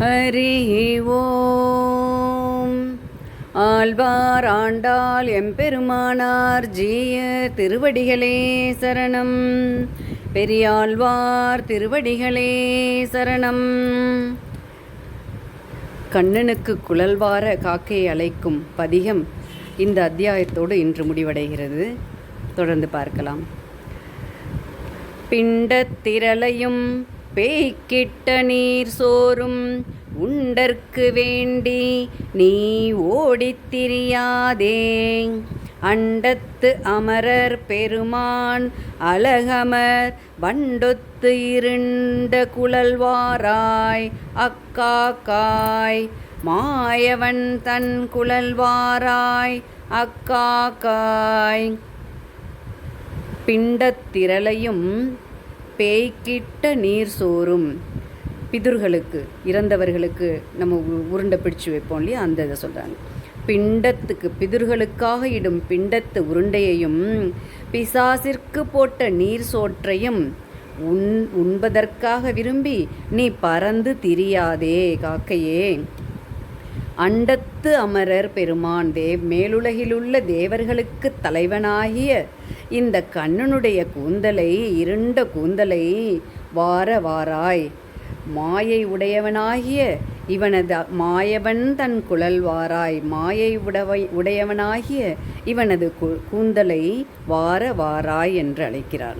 ஹரி ஓம். ஆழ்வார் ஆண்டாள் எம்பெருமானார் ஜீய திருவடிகளே சரணம். பெரியாழ்வார் திருவடிகளே சரணம். கண்ணனுக்கு குழல்வார காக்கை அழைக்கும் பதிகம் இந்த அத்தியாயத்தோடு இன்று முடிவடைகிறது. தொடர்ந்து பார்க்கலாம். பிண்டத்திரலையும் பேய்க்கிட்ட நீர் சோறும் உண்டற்கு வேண்டி நீ ஓடித்திரியாதே. அண்டத்து அமரர் பெருமான் அழகமர் வண்டொத்து இருண்ட குழல்வாராய் அக்காக்காய். மாயவன் தன் குழல்வாராய் அக்காக்காய். பிண்டத்திரளையும் பேய்க்கிட்ட நீர் சோறும். பிதுர்களுக்கு இறந்தவர்களுக்கு நம்ம உ- உருண்டை பிடிச்சு வைப்போம் இல்லையா? அந்த இதை சொல்கிறாங்க பிண்டத்துக்கு பிதுர்களுக்காக இடும் பிண்டத்து உருண்டையையும் பிசாசிற்கு போட்ட நீர் சோற்றையும் உண் உண்பதற்காக விரும்பி நீ பறந்து திரியாதே காக்கையே. அண்டத்து அமரர் பெருமான் தேவ் மேலுலகிலுள்ள தேவர்களுக்கு தலைவனாகிய இந்த கண்ணனுடைய கூந்தலை இருண்ட கூந்தலை வார வாராய். மாயை உடையவனாகிய இவனது மாயவன் தன் குழல் வாராய். மாயை உடவை உடையவனாகிய இவனது கு- கூந்தலை வார வாராய் என்று அழைக்கிறார்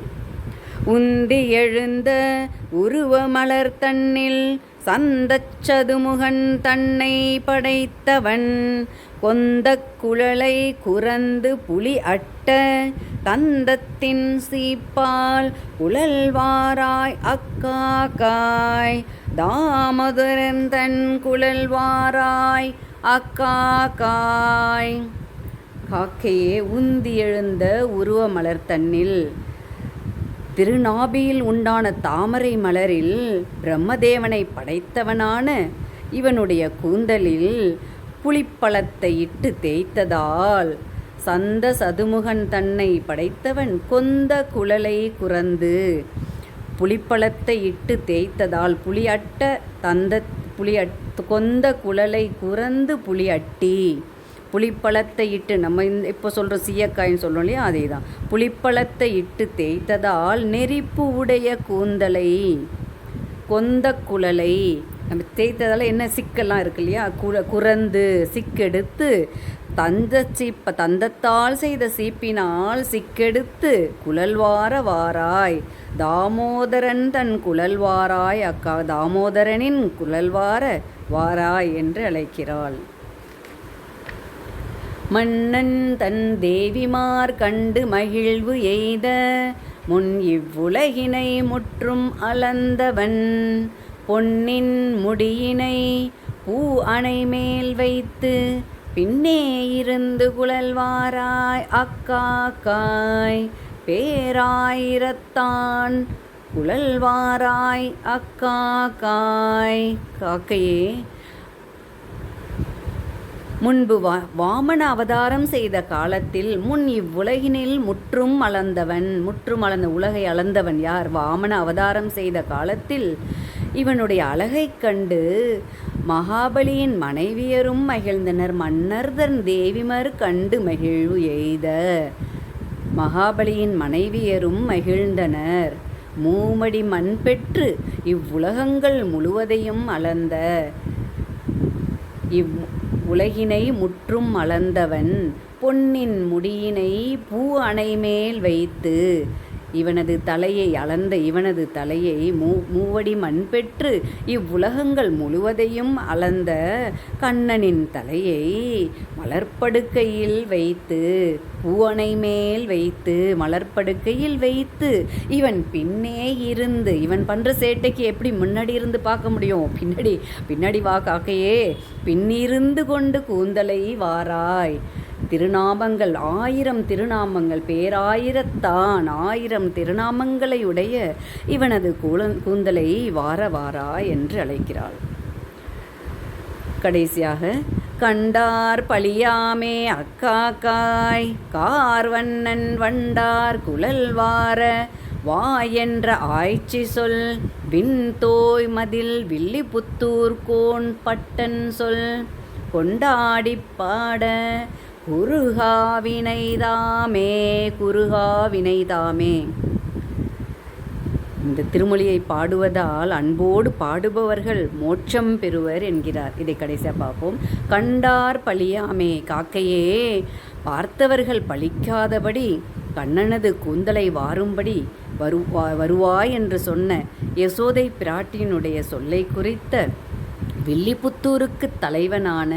உந்தி எழுந்த உருவமலர் தன்னில் சந்தச் சதுமுகன் தன்னை படைத்தவன். கொந்தக் குழலை குரந்து புலி அட்ட தந்தத்தின் சீப்பால் குழல்வாராய் அக்காக்காய். தாமதுரந்தன் தன் குழல்வாராய் அக்காக்காய். காக்கையே உந்தி எழுந்த உருவமலர் தன்னில் திருநாபியில் உண்டான தாமரை மலரில் பிரம்மதேவனை படைத்தவனான இவனுடைய கூந்தலில் புளிப்பழத்தை இட்டு தேய்த்ததால் சந்த சதுமுகன் தன்னை படைத்தவன் கொந்த குழலை குறந்து புளிப்பழத்தை இட்டு தேய்த்ததால் புளியட்ட தந்த புலியட் கொந்த குழலை குறந்து புளியட்டி புளிப்பழத்தை இட்டு நம்ம இந்த இப்போ சொல்கிற சீயக்காயின்னு சொல்கிறோம் இல்லையா அதே தான் புளிப்பழத்தை இட்டு தேய்த்ததால் நெறிப்பு உடைய கூந்தலை கொந்த குழலை நம்ம தேய்த்ததால் என்ன சிக்கெல்லாம் இருக்கு இல்லையா குற குறந்து சிக்கெடுத்து தந்த சீப்ப தந்தத்தால் செய்த சீப்பினால் சிக்கெடுத்து குழல்வார வாராய் தாமோதரன் தன் குழல்வாராய் அக்கா தாமோதரனின் குழல்வார வாராய் என்று அழைக்கிறாள். மன்னன் தன் தேவிமார் கண்டு மகிழ்வு எய்த முன் இவ்வுலகினை முற்றும் அலந்தவன் பொன்னின் முடியினை பூ அணை மேல் வைத்து பின்னே இருந்து குழல்வாராய் அக்காக்காய். பேராயிரத்தான் குழல்வாராய் அக்காக்காய். காக்கையே முன்பு வா வாமன அவதாரம் செய்த காலத்தில் முன் இவ்வுலகினில் முற்றும் அளந்தவன் முற்றும் அளந்த உலகை அளந்தவன் யார்? வாமன அவதாரம் செய்த காலத்தில் இவனுடைய அழகைக் கண்டு மகாபலியின் மனைவியரும் மகிழ்ந்தனர். மன்னர்தன் தேவிமர் கண்டு மகிழ்வு எய்த மகாபலியின் மனைவியரும் மகிழ்ந்தனர். மூமடி மண் பெற்று இவ்வுலகங்கள் முழுவதையும் அளந்த இவ் உலகினை முற்றும் அளந்தவன் பொன்னின் முடியினை பூ அணை மேல் வைத்து இவனது தலையை அளந்த இவனது தலையை மூ மூவடி மண் பெற்று இவ்வுலகங்கள் முழுவதையும் அளந்த கண்ணனின் தலையை மலர்ப்படுக்கையில் வைத்து பூவனை மேல் வைத்து மலர்ப்படுக்கையில் வைத்து இவன் பின்னே இருந்து இவன் பண்ணுற சேட்டைக்கு எப்படி முன்னாடி இருந்து பார்க்க முடியும்? பின்னாடி பின்னாடி வா காக்கையே. பின்னிருந்து கொண்டு கூந்தலை வாராய். திருநாமங்கள் ஆயிரம் திருநாமங்கள் பேராயிரத்தான் ஆயிரம் திருநாமங்களை உடைய இவனது கூல- கூந்தலை வார வாரா என்று அழைக்கிறாள். கடைசியாக கண்டார் பழியாமே அக்காக்காய் கார்வண்ணன் வண்டார் குழல் வார வா என்ற ஆய்ச்சி சொல் விண்தோய் மதில் வில்லிபுத்தூர் கோன் பட்டன் சொல் கொண்டாடி பாட குருகாவினைதாமே குருகாவினைதாமே இந்த திருமொழியை பாடுவதால் அன்போடு பாடுபவர்கள் மோட்சம் பெறுவர் என்கிறார். இதை கடைசியாக பார்ப்போம். கண்டார் பழியாமே காக்கையே பார்த்தவர்கள் பழிக்காதபடி கண்ணனது கூந்தலை வாரும்படி வருவா வருவாய் என்று சொன்ன யசோதை பிராட்டியினுடைய சொல்லை குறித்த வில்லிபுத்தூருக்கு தலைவனான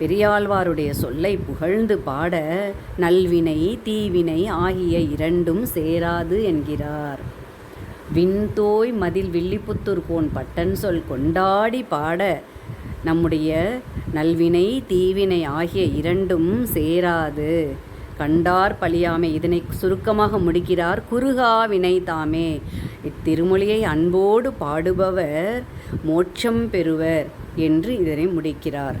பெரியாழ்வாருடைய சொல்லை புகழ்ந்து பாட நல்வினை தீவினை ஆகிய இரண்டும் சேராது என்கிறார். விண்தோய் மதில் வில்லிபுத்தூர் கோன் பட்டன் சொல் கொண்டாடி பாட நம்முடைய நல்வினை தீவினை ஆகிய இரண்டும் சேராது. கண்டார் பழியாமை இதனை சுருக்கமாக முடிக்கிறார். குறுகா வினை தாமே. இத்திருமொழியை அன்போடு பாடுபவர் மோட்சம் பெறுவர் என்று இதனை முடிக்கிறார்.